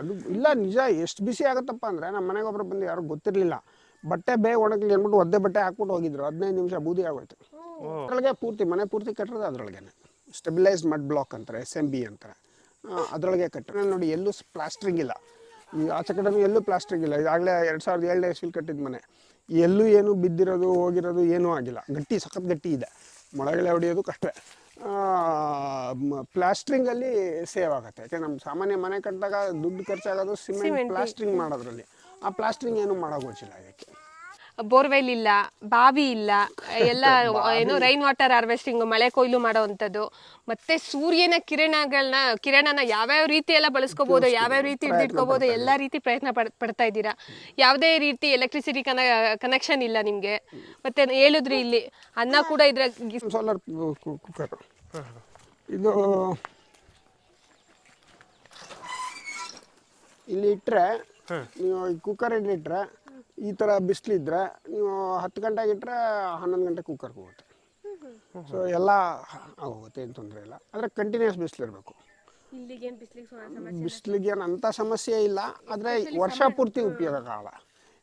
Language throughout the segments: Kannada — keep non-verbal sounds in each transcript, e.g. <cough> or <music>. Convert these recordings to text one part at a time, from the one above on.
ಅದು ಇಲ್ಲ ನಿಜ. ಎಷ್ಟು ಬಿಸಿ ಆಗುತ್ತಪ್ಪ ಅಂದರೆ ನಮ್ಮ ಮನೆಗೆ ಒಬ್ರು ಬಂದು ಯಾರು ಗೊತ್ತಿರಲಿಲ್ಲ. ಬಟ್ಟೆ ಬೇಗ ಒಣಗಲಿ ಅಂದ್ಬಿಟ್ಟು ಒದ್ದೆ ಬಟ್ಟೆ ಹಾಕ್ಬಿಟ್ಟು ಹೋಗಿದ್ರು. ಹದಿನೈದು ನಿಮಿಷ ಬೂದಿ ಆಗೋಯ್ತು. ಅದ್ರೊಳಗೆ ಪೂರ್ತಿ ಮನೆ ಪೂರ್ತಿ ಕಟ್ಟಿರೋದು ಅದರೊಳಗೆ ಸ್ಟೆಬಿಲೈಸ್ ಮಡ್ ಬ್ಲಾಕ್ ಅಂತಾರೆ ಎಸ್ ಎಂ ಬಿ ಅಂತಾರೆ. ಅದರೊಳಗೆ ಕಟ್ಟಿದ್ರೆ ನೋಡಿ ಎಲ್ಲೂ ಪ್ಲಾಸ್ಟ್ರಿಂಗ್ ಇಲ್ಲ. ಈ ಆಚೆ ಕಡೆನೂ ಎಲ್ಲೂ ಪ್ಲಾಸ್ಟ್ರಿಂಗ್ ಇಲ್ಲ. ಇದಾಗಲೇ ಎರಡು ಸಾವಿರದ ಏಳನೇ ಇಸ್ವಿಲಿ ಕಟ್ಟಿದ ಮನೆ. ಎಲ್ಲೂ ಏನು ಬಿದ್ದಿರೋದು ಹೋಗಿರೋದು ಏನೂ ಆಗಿಲ್ಲ. ಗಟ್ಟಿ ಸಖತ್ ಗಟ್ಟಿ ಇದೆ. ಮೊಳಗಳೆ ಹೊಡೆಯೋದು ಕಷ್ಟ. ಪ್ಲಾಸ್ಟ್ರಿಂಗಲ್ಲಿ ಸೇವ್ ಆಗುತ್ತೆ. ಯಾಕೆ ನಮ್ಮ ಸಾಮಾನ್ಯ ಮನೆ ಕಟ್ಟಿದಾಗ ದುಡ್ಡು ಖರ್ಚಾಗೋದು ಸಿಮೆಂಟ್ ಪ್ಲಾಸ್ಟ್ರಿಂಗ್ ಮಾಡೋದ್ರಲ್ಲಿ. ಆ ಪ್ಲಾಸ್ಟ್ರಿಂಗ್ ಏನು ಮಾಡೋಕ್ಕೋಚಿಲ್ಲ ಅದಕ್ಕೆ ಬೋರ್ವೆಲ್ ಇಲ್ಲ ಬಾವಿ ಇಲ್ಲ ಎಲ್ಲ <laughs> ಏನು ರೈನ್ ವಾಟರ್ ಹಾರ್ವೆಸ್ಟಿಂಗ್ ಮಳೆ ಕೊಯ್ಲು ಮಾಡೋವಂಥದ್ದು ಮತ್ತೆ ಸೂರ್ಯನ ಕಿರಣಗಳನ್ನ ಕಿರಣನ ಯಾವ್ಯಾವ ರೀತಿ ಎಲ್ಲ ಬಳಸ್ಕೋಬಹುದು ಯಾವ್ಯಾವ ರೀತಿ ಹಿಡಿದಿಟ್ಕೋಬಹುದು ಎಲ್ಲ ರೀತಿ ಪ್ರಯತ್ನ ಪಡ್ ಪಡ್ತಾ ಇದ್ದೀರಾ? ಯಾವುದೇ ರೀತಿ ಎಲೆಕ್ಟ್ರಿಸಿಟಿ ಕನ ಕನೆಕ್ಷನ್ ಇಲ್ಲ ನಿಮಗೆ. ಮತ್ತೆ ಹೇಳಿದ್ರಿ ಇಲ್ಲಿ ಅನ್ನ ಕೂಡ ಇದ್ರ ಸೋಲಾರ್ ಕುಕ್ಕರ್ ಇದು ಇಲ್ಲಿ ಇಟ್ಟರೆ ನೀವು ಈ ಕುಕ್ಕರ್ ಇಟ್ಟರೆ ಈ ಥರ ಬಿಸಿಲಿದ್ರೆ ನೀವು ಹತ್ತು ಗಂಟೆಗೆ ಇಟ್ಟರೆ ಹನ್ನೊಂದು ಗಂಟೆ ಕುಕ್ಕರ್ಗೆ ಹೋಗುತ್ತೆ. ಸೊ ಎಲ್ಲ ಆಗೋಗುತ್ತೆ ಏನು ತೊಂದರೆ ಇಲ್ಲ. ಆದರೆ ಕಂಟಿನ್ಯೂಸ್ ಬಿಸಿಲಿರಬೇಕು ಬಿಸಿಲಿಗೆ ಏನು ಅಂಥ ಸಮಸ್ಯೆ ಇಲ್ಲ ಆದರೆ ವರ್ಷ ಪೂರ್ತಿ ಉಪಯೋಗ ಆಗಲ್ಲ.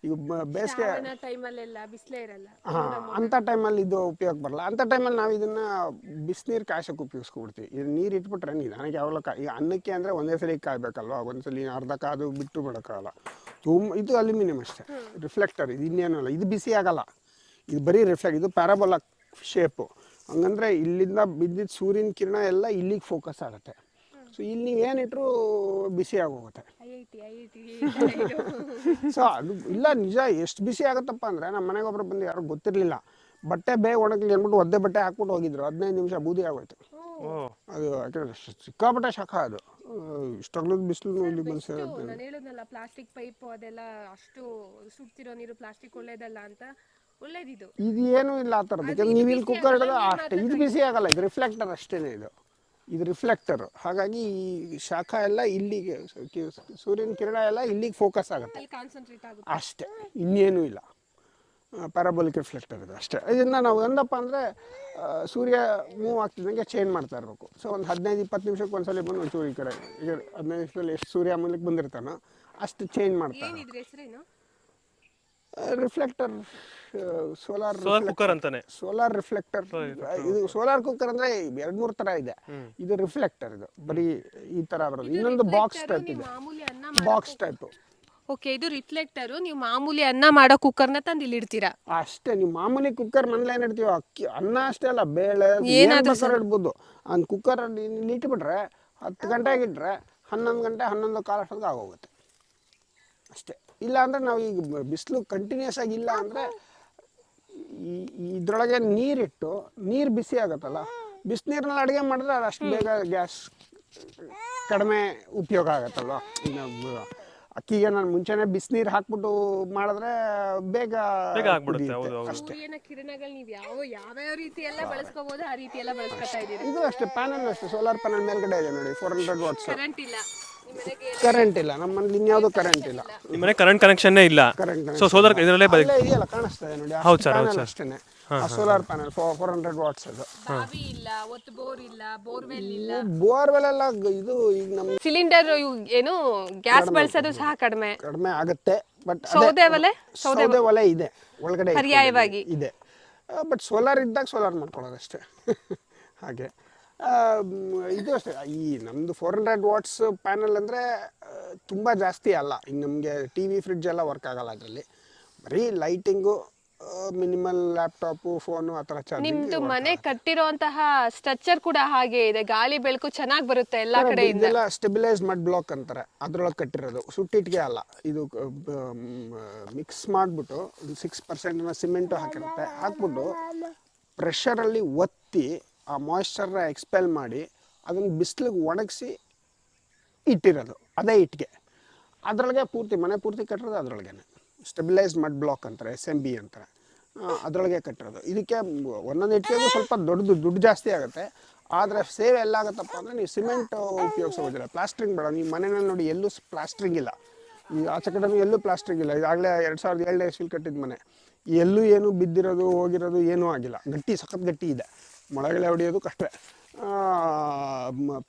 ಈಗ ಬೇಸಿಗೆ ಟೈಮಲ್ಲೆಲ್ಲ ಬಿಸಿಲೇ ಇರಲ್ಲ. ಹಾಂ ಅಂಥ ಟೈಮಲ್ಲಿ ಇದು ಉಪಯೋಗ ಬರಲ್ಲ. ಅಂಥ ಟೈಮಲ್ಲಿ ನಾವು ಇದನ್ನು ಬಿಸಿನೀರು ಕಾಯ್ಸೋಕೆ ಉಪಯೋಗಿಸ್ಕೊಬಿಡ್ತೀವಿ. ಇದು ನೀರು ಇಟ್ಬಿಟ್ರೆ ನನಗೆ ಯಾವಾಗಲೂ ಕಾ ಈಗ ಅನ್ನಕ್ಕೆ ಅಂದರೆ ಒಂದೇ ಸಲ ಕಾಯ್ಬೇಕಲ್ವ? ಒಂದ್ಸಲಿ ಅರ್ಧ ಕಾದು ಬಿಟ್ಟು ಬಿಡೋಕ್ಕಾಗಲ್ಲ. ತುಂಬ ಇದು ಅಲ್ಯೂಮಿನಿಯಂ ಅಷ್ಟೇ. ರಿಫ್ಲೆಕ್ಟರ್ ಇದು ಇನ್ನೇನು ಅಲ್ಲ. ಇದು ಬಿಸಿ ಆಗಲ್ಲ. ಇದು ಬರೀ ರಿಫ್ಲೆಕ್ಟ್ ಇದು ಪ್ಯಾರಾಬೋಲ ಶೇಪು ಹಂಗಂದ್ರೆ ಇಲ್ಲಿಂದ ಬಿದ್ದಿದ್ದ ಸೂರ್ಯನ ಕಿರಣ ಎಲ್ಲ ಇಲ್ಲಿಗೆ ಫೋಕಸ್ ಆಗುತ್ತೆ. ಸೊ ಇಲ್ಲಿ ನೀವು ಏನಿಟ್ರೂ ಬಿಸಿ ಆಗೋಗುತ್ತೆ. ಸೊ ಅದು ಇಲ್ಲ ನಿಜ ಎಷ್ಟು ಬಿಸಿ ಆಗುತ್ತಪ್ಪ ಅಂದರೆ ನಮ್ಮ ಮನೆಗೆ ಒಬ್ರು ಬಂದು ಯಾರು ಗೊತ್ತಿರಲಿಲ್ಲ. ಬಟ್ಟೆ ಬೇಗ ಒಣಗಲಿ ಅಂದ್ಬಿಟ್ಟು ಒದ್ದೆ ಬಟ್ಟೆ ಹಾಕ್ಬಿಟ್ಟು ಹೋಗಿದ್ರು. ಹದಿನೈದು ನಿಮಿಷ ಬೂದಿ ಆಗೋಯ್ತು. ಅದು ಯಾಕಂದ್ರೆ ಸಿಕ್ಕಾಪಟ್ಟೆ ಶಾಖ ಅದು. ಇಷ್ಟಾಗ್ಲದ ಬಿಸಿಲು ಇಲ್ಲಿ ನಾನು ಹೇಳಿದ್ನಲ್ಲ ಪ್ಲಾಸ್ಟಿಕ್ ಪೈಪ್ ಅದೆಲ್ಲ ಅಷ್ಟು ಸುಡ್ತಿರೋ ನೀರು ಪ್ಲಾಸ್ಟಿಕ್ ಒಳ್ಳೇದಲ್ಲ ಅಂತ. ಒಳ್ಳೇದಿದು. ಇದು ಏನೂ ಇಲ್ಲ ಆ ಥರದ್ದು ನೀವು ಇಲ್ಲಿ ಕುಕ್ಕರ್ ಇಡೋದು ಅಷ್ಟೇ. ಇದು ಬಿಸಿ ಆಗಲ್ಲ ಇದು ರಿಫ್ಲೆಕ್ಟರ್ ಅಷ್ಟೇನೆ ಇದು. ಇದು ರಿಫ್ಲೆಕ್ಟರ್ ಹಾಗಾಗಿ ಈ ಶಾಖ ಎಲ್ಲ ಇಲ್ಲಿಗೆ ಸೂರ್ಯನ ಕಿರಣ ಎಲ್ಲ ಇಲ್ಲಿಗೆ ಫೋಕಸ್ ಆಗುತ್ತೆ. ಅಷ್ಟೇ ಇನ್ನೇನೂ ಇಲ್ಲ. ಪ್ಯಾರಾಬೋಲಿಕ್ ರಿಫ್ಲೆಕ್ಟರ್ ಇದು ಅಷ್ಟೇ. ಇದನ್ನ ನಾವು ಎಂದಪ್ಪ ಅಂದರೆ ಸೂರ್ಯ ಮೂವ್ ಆಗ್ತಿದ್ದಂಗೆ ಚೇಂಜ್ ಮಾಡ್ತಾ ಇರಬೇಕು. ಸೊ ಒಂದು ಹದಿನೈದು ಇಪ್ಪತ್ತು ನಿಮಿಷಕ್ಕೆ ಒಂದ್ಸಲ ಬಂದು ಒಂಚೂರು ಈ ಕಡೆ ಹದಿನೈದು ನಿಮಿಷದಲ್ಲಿ ಎಷ್ಟು ಸೂರ್ಯ ಮೂಲಕ್ಕೆ ಬಂದಿರ್ತಾನೋ ಅಷ್ಟು ಚೇಂಜ್ ಮಾಡ್ತಾರೆ ರಿಫ್ಲೆಕ್ಟರ್ ಸೋಲಾರ್ ಸೋಲಾರ್ ಕುಕ್ಕರ್ ಅಂತಾನೆ. ಸೋಲಾರ್ ರಿಫ್ಲೆಕ್ಟರ್ ಇದು ಸೋಲಾರ್ ಕುಕ್ಕರ್ ಅಂದ್ರೆ ಎರಡ್ ಮೂರು ತರ ಇದೆ. ಇದು ರಿಫ್ಲೆಕ್ಟರ್ ಇದು. ಬರೀ ಈ ತರ ಬರೋದು. ಇನ್ನೊಂದು ಬಾಕ್ಸ್ ಟೈಪ್ ಇದೆ. ಮಾಮೂಲಿ ಅನ್ನ ಬಾಕ್ಸ್ ಟೈಪ್ ಓಕೆ ಇದು ರಿಫ್ಲೆಕ್ಟರ್ ನೀವು ಮಾಮೂಲಿ ಅನ್ನ ಮಾಡೋ ಕುಕ್ಕರ್ನ ತಂದು ಇಲ್ಲಿ ಇಡ್ತೀರಾ? ಅಷ್ಟೇ ನೀವು ಮಾಮೂಲಿ ಕುಕ್ಕರ್ ಮನೇಲಿ ಏನು ಇಡ್ತೀವಿ ಅಕ್ಕಿ ಅನ್ನ ಅಷ್ಟೇ ಅಲ್ಲ ಬೇಳೆ ಏನಾದ್ರೂ ಇಡ್ಬೋದು. ಒಂದು ಕುಕ್ಕರ್ ಇಲ್ಲಿ ಇಟ್ಬಿಟ್ರೆ ಹತ್ತು ಗಂಟೆಗೆ ಇಟ್ರೆ ಹನ್ನೊಂದು ಗಂಟೆ ಹನ್ನೊಂದು ಕಾಲ ಅಷ್ಟೊತ್ತಿಗೆ ಆಗೋಗುತ್ತೆ. ಅಷ್ಟೇ. ಇಲ್ಲ ಅಂದ್ರೆ ನಾವು ಈಗ ಬಿಸಿಲು ಕಂಟಿನ್ಯೂಸ್ ಆಗಿ ಇಲ್ಲ ಅಂದ್ರೆ ಇದ್ರೊಳಗೆ ನೀರಿಟ್ಟು ನೀರು ಬಿಸಿ ಆಗುತ್ತಲ್ಲ? ಬಿಸಿನೀರಿನಲ್ಲಿ ಅಡುಗೆ ಮಾಡಿದ್ರೆ ಅದು ಅಷ್ಟು ಬೇಗ ಗ್ಯಾಸ್ ಕಡಿಮೆ ಉಪಯೋಗ ಆಗುತ್ತಲ್ವ? ಅಕ್ಕಿಗೆ ನಾನು ಮುಂಚೆನೆ ಬಿಸಿನೀರು ಹಾಕ್ಬಿಟ್ಟು ಮಾಡಿದ್ರೆ ಬೇಗ ಬೇಗ ಆಗ್ಬಿಡುತ್ತೆ, ಹೌದು, ಹೌದು. ಅಷ್ಟೇ. ಸೂರ್ಯನ ಕಿರಣಗಳು ನೀವು ಯಾವ ಯಾವ್ಯಾವ ರೀತಿ ಎಲ್ಲ ಬಳಸ್ಕೋಬಹುದು ಆ ರೀತಿ ಎಲ್ಲ ಬಳಸ್ಕೊತಾ ಇದ್ದೀರಾ? ಇದು ಅಷ್ಟೇ ಪ್ಯಾನಲ್ ಅಷ್ಟೇ ಸೋಲಾರ್ ಪ್ಯಾನಲ್ ಮೇಲ್ಗಡೆ ಇದೆ ನೋಡಿ ಫೋರ್ ಹಂಡ್ರೆಡ್ ವಾಟ್ಸ್ ಕರೆಂಟ್ ಇಲ್ಲ ನಿಮ್ಮ ಕರೆಂಟ್ ಇಲ್ಲ ನಮ್ಮಲ್ಲಿ ಇನ್ಯಾವುದು ಕರೆಂಟ್ ಇಲ್ಲ. ನಿಮ್ಮ ಮನೆ ಕರೆಂಟ್ ಕನೆಕ್ಷನ್ನೇ ಇಲ್ಲ? ಕರೆಂಟ್ ಸೊ ಸೋಲಾರ್ ಇದರಲ್ಲೇ ಬೈ ಅಲ್ಲೇ ಇದೆಯಲ್ಲ ಕಾಣಿಸ್ತಾ ಇದೆ ನೋಡಿ ಹೌದು ಸರ್ ಹೌದು ಸರ್ ಅಷ್ಟೇನೆ. Solar panel four hundred watts ಅದು. ಬಾವಿ ಇಲ್ಲ ಒತ್ತು ಬೋರ್ ಇಲ್ಲ ಬೋರ್ವೆಲ್ ಇಲ್ಲ. ಬೋರ್ವೆಲ್ ಎಲ್ಲ ಗ- ಇದು ಈಗ ನಮ್ಮ ಸಿಲಿಂಡರ್ ಏನು ಗ್ಯಾಸ್ ಬಳಸೋದು ಸಹ ಕಡಿಮೆ. ಕಡಿಮೆ ಆಗುತ್ತೆ ಬಟ್ ಸೌದೆ ಒಲೆ? ಸೌದೆ ಒಲೆ. ಇದೆ ಒಳಗಡೆ ಪರ್ಯಾಯವಾಗಿ. ಇದೆ. ಬಟ್ ಸೋಲಾರ್ ಇದ್ದಾಗ ಸೋಲಾರ್ ಮಾಡ್ಕೊಳ್ಳೋದು ಅಷ್ಟೇ <laughs> ಹಾಗೆ. ಇದು ಅಷ್ಟೇ. ಈ ನಮ್ಮದು ಫೋರ್ ಹಂಡ್ರೆಡ್ ವಾಟ್ಸ್ ಪ್ಯಾನಲ್ ಅಂದರೆ ತುಂಬ ಜಾಸ್ತಿ ಅಲ್ಲ. ಈಗ ನಮಗೆ ಟಿ ವಿ ಫ್ರಿಡ್ಜ್ ಎಲ್ಲ ವರ್ಕ್ ಆಗಲ್ಲ ಅದರಲ್ಲಿ. ಬರೀ ಲೈಟಿಂಗು ಮಿನಿಮಲ್ ಲ್ಯಾಪ್ಟಾಪು ಫೋನು ಆ ಥರ ಚಾರ್ಜಿಂಗ್ ನಿಮ್ಮದು ಮನೆ ಕಟ್ಟಿರುವಂತಹ ಸ್ಟ್ರಕ್ಚರ್ ಕೂಡ ಹಾಗೆ ಇದೆ. ಗಾಳಿ ಬೆಳಕು ಚೆನ್ನಾಗಿ ಬರುತ್ತೆ ಎಲ್ಲ ಕಡೆ ಇದೆಲ್ಲ ಸ್ಟೆಬಿಲೈಸ್ ಮಡ್ ಬ್ಲಾಕ್ ಅಂತಾರೆ. ಅದರೊಳಗೆ ಕಟ್ಟಿರೋದು. ಸುಟ್ಟಿಟ್ಟಿಗೆ ಅಲ್ಲ. ಇದು ಮಿಕ್ಸ್ ಮಾಡಿಬಿಟ್ಟು ಸಿಕ್ಸ್ ಪರ್ಸೆಂಟ್ ಸಿಮೆಂಟು ಹಾಕಿರುತ್ತೆ. ಹಾಕ್ಬಿಟ್ಟು ಪ್ರೆಷರಲ್ಲಿ ಒತ್ತಿ ಆ ಮಾಯ್ಶ್ಚರ್ನ ಎಕ್ಸ್ಪೆಲ್ ಮಾಡಿ ಅದನ್ನು ಬಿಸಿಲಿಗೆ ಒಣಗಿಸಿ ಇಟ್ಟಿರೋದು, ಅದೇ ಇಟ್ಟಿಗೆ ಅದರೊಳಗೆ ಪೂರ್ತಿ, ಮನೆ ಪೂರ್ತಿ ಕಟ್ಟಿರೋದು ಅದರೊಳಗೆ ಸ್ಟೆಬಿಲೈಸ್ ಮಡ್ ಬ್ಲಾಕ್ ಅಂತಾರೆ ಎಸ್ ಎಂ ಬಿ ಅಂತಾರೆ ಅದರೊಳಗೆ ಕಟ್ಟಿರೋದು. ಇದಕ್ಕೆ ಒಂದೊಂದು ಇಟ್ಟಿಗೆಗೂ ಸ್ವಲ್ಪ ದೊಡ್ಡದು, ದುಡ್ಡು ಜಾಸ್ತಿ ಆಗುತ್ತೆ. ಆದರೆ ಸೇವೆ ಎಲ್ಲ ಆಗುತ್ತಪ್ಪ ಅಂದರೆ ನೀವು ಸಿಮೆಂಟ್ ಉಪಯೋಗಿಸೋದಿಲ್ಲ ಪ್ಲಾಸ್ಟ್ರಿಂಗ್ ಬೇಡ. ನೀವು ಮನೆಯಲ್ಲಿ ನೋಡಿ ಎಲ್ಲೂ ಪ್ಲಾಸ್ಟ್ರಿಂಗ್ ಇಲ್ಲ. ಈ ಆಚೆ ಕಡೆನೂ ಎಲ್ಲೂ ಪ್ಲಾಸ್ಟ್ರಿಂಗ್ ಇಲ್ಲ. ಈಗಾಗಲೇ ಎರಡು ಸಾವಿರದ ಏಳನೇ ಇಸ್ವಿಲಿ ಕಟ್ಟಿದ ಮನೆ. ಎಲ್ಲೂ ಏನು ಬಿದ್ದಿರೋದು, ಹೋಗಿರೋದು ಏನೂ ಆಗಿಲ್ಲ. ಗಟ್ಟಿ, ಸಖತ್ ಗಟ್ಟಿ ಇದೆ. ಮೊಳಗಡೆ ಹೊಡೆಯೋದು ಕಷ್ಟ.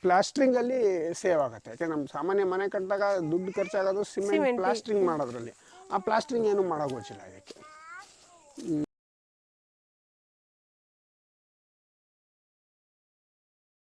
ಪ್ಲಾಸ್ಟ್ರಿಂಗಲ್ಲಿ ಸೇವ್ ಆಗುತ್ತೆ. ಯಾಕೆ ನಮ್ಮ ಸಾಮಾನ್ಯ ಮನೆ ಕಟ್ಟಿದಾಗ ದುಡ್ಡು ಖರ್ಚಾಗೋದು ಸಿಮೆಂಟ್ ಪ್ಲಾಸ್ಟ್ರಿಂಗ್ ಮಾಡೋದ್ರಲ್ಲಿ. ಆ ಪ್ಲಾಸ್ಟ್ರಿಂಗ್ ಏನು ಮಾಡೋಕ್ಕೋಚಿಲ್ಲ ಇದಕ್ಕೆ.